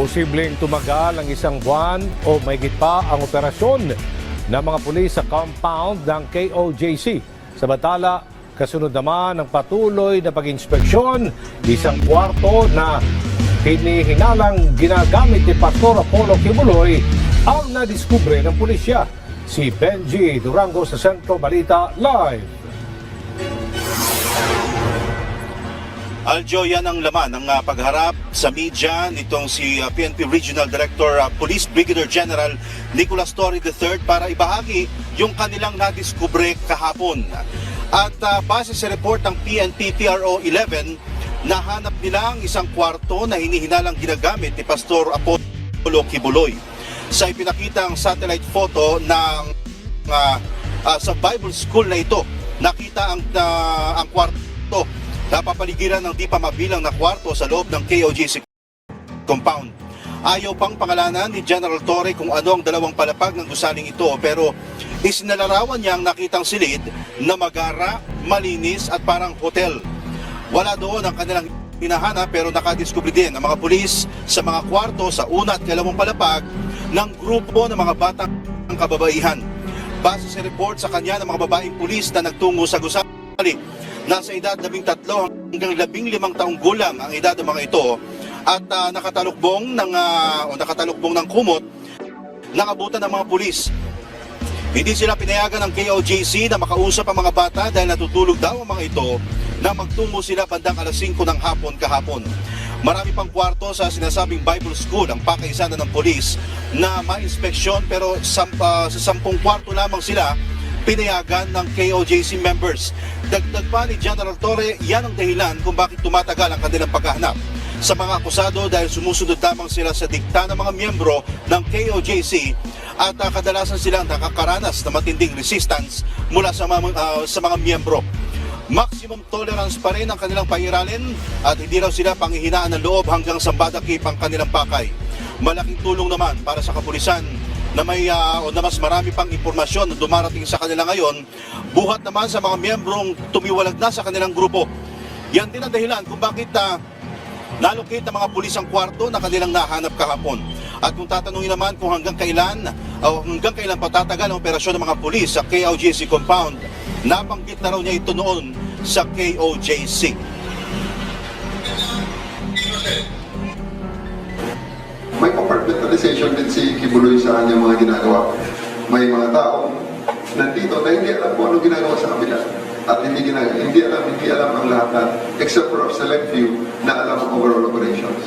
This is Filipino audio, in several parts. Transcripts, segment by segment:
Posibleng tumagal ang isang buwan o mahigit pa ang operasyon ng mga pulis sa compound ng KOJC. Samantala, kasunod naman ang patuloy na pag-inspeksyon, isang kwarto na hinihinalang ginagamit ni Pastor Apollo Kibuloy ang nadiskubre ng pulisya. Si Benji Durango sa Sentro Balita Live. Aljo, yan ang laman ng ah, pagharap sa media nitong si ah, PNP Regional Director ah, Police Brigadier General Nicolas Torre III para ibahagi yung kanilang nadiskubre kahapon. At ah, base sa report ng PNP PRO 11, nahanap nila ang isang kwarto na hinihinalang ginagamit ni Pastor Apollo Kibuloy. Sa ipinakitang satellite photo ng ah, ah, sa Bible School na ito, nakita ang, ah, ang kwarto napapaligiran ng di pa mabilang na kwarto sa loob ng KOGC compound. Ayaw pang pangalanan ni General Torre kung ano ang dalawang palapag ng gusaling ito pero isinalarawan niya ang nakitang silid na magara, malinis at parang hotel. Wala doon ang kanilang hinahanap pero nakadiskubre din ang mga pulis sa mga kwarto sa una at kalawang palapag ng grupo ng mga batang kababaihan. Base sa report sa kanya ng mga babaeng pulis na nagtungo sa gusali, nasa edad 13 hanggang 15 taong gulang ang edad ng mga ito at ah, nakatalukbong ng ah, o nakatalukbong ng kumot ng abutan ng mga pulis. Hindi sila pinayagan ng KOJC na makausap ang mga bata dahil natutulog daw ang mga ito na magtungo sila bandang alas 5 ng hapon kahapon. Marami pang kwarto sa sinasabing Bible School ang pakaisanan ng polis na ma-inspeksyon pero sampa, sa sampung kwarto lamang sila pinayagan ng KOJC members. Dagdag pa ni General Torre, yan ang dahilan kung bakit tumatagal ang kanilang paghahanap sa mga akusado dahil sumusunod lamang sila sa dikta ng mga miyembro ng KOJC at ah, kadalasan silang nakakaranas na matinding resistance mula sa mga, ah, sa mga miyembro. Maximum tolerance pa rin ang kanilang pairalin at hindi raw sila panghihinaan ng loob hanggang sa badakip ang kanilang pakay. Malaking tulong naman para sa kapulisan na may ah, o na mas marami pang impormasyon na dumarating sa kanila ngayon, buhat naman sa mga miyembrong tumiwalag na sa kanilang grupo. Yan din ang dahilan kung bakit ah, nalocate ng mga pulis ang kwarto na kanilang nahanap kahapon. At kung tatanungin naman kung hanggang kailan o hanggang kailan patatagal ang operasyon ng mga pulis sa KOJC compound, nabanggit na raw niya ito noon sa KOJC. Compartmentalization din si Kibuloy sa kanyang mga ginagawa. May mga tao nandito na hindi alam kung ano ginagawa sa kabila. At hindi, ginagawa, hindi alam, hindi alam ang lahat na except for a select few na alam ang overall operations.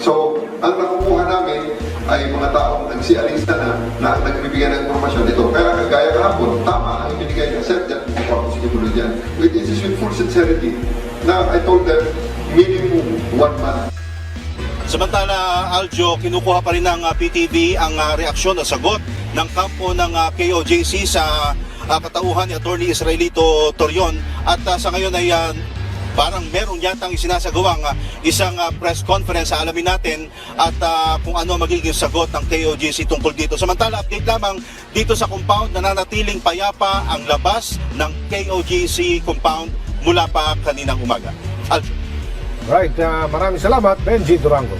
So, ang nakukuha namin ay mga taong nagsialista na na nagbibigay ng informasyon dito. Kaya kagaya kahapon, tama ang ibinigay niya. Sir, dyan, ako si Kibuloy dyan. With, this is with full sincerity. Na I told them, minimum one month Samantala, Aljo, kinukuha pa rin ng ah, PTV ang ah, reaksyon o sagot ng kampo ng ah, KOJC sa ah, katauhan ni Attorney Israelito Torion at sa ngayon ay parang meron yatang isinasagawang ah, isang press conference sa alamin natin at kung ano magiging sagot ng KOJC tungkol dito. Samantala, update lamang dito sa compound nananatiling payapa ang labas ng KOJC compound mula pa kaninang umaga. Aljo. Right, ah, maraming salamat, Benji Durango.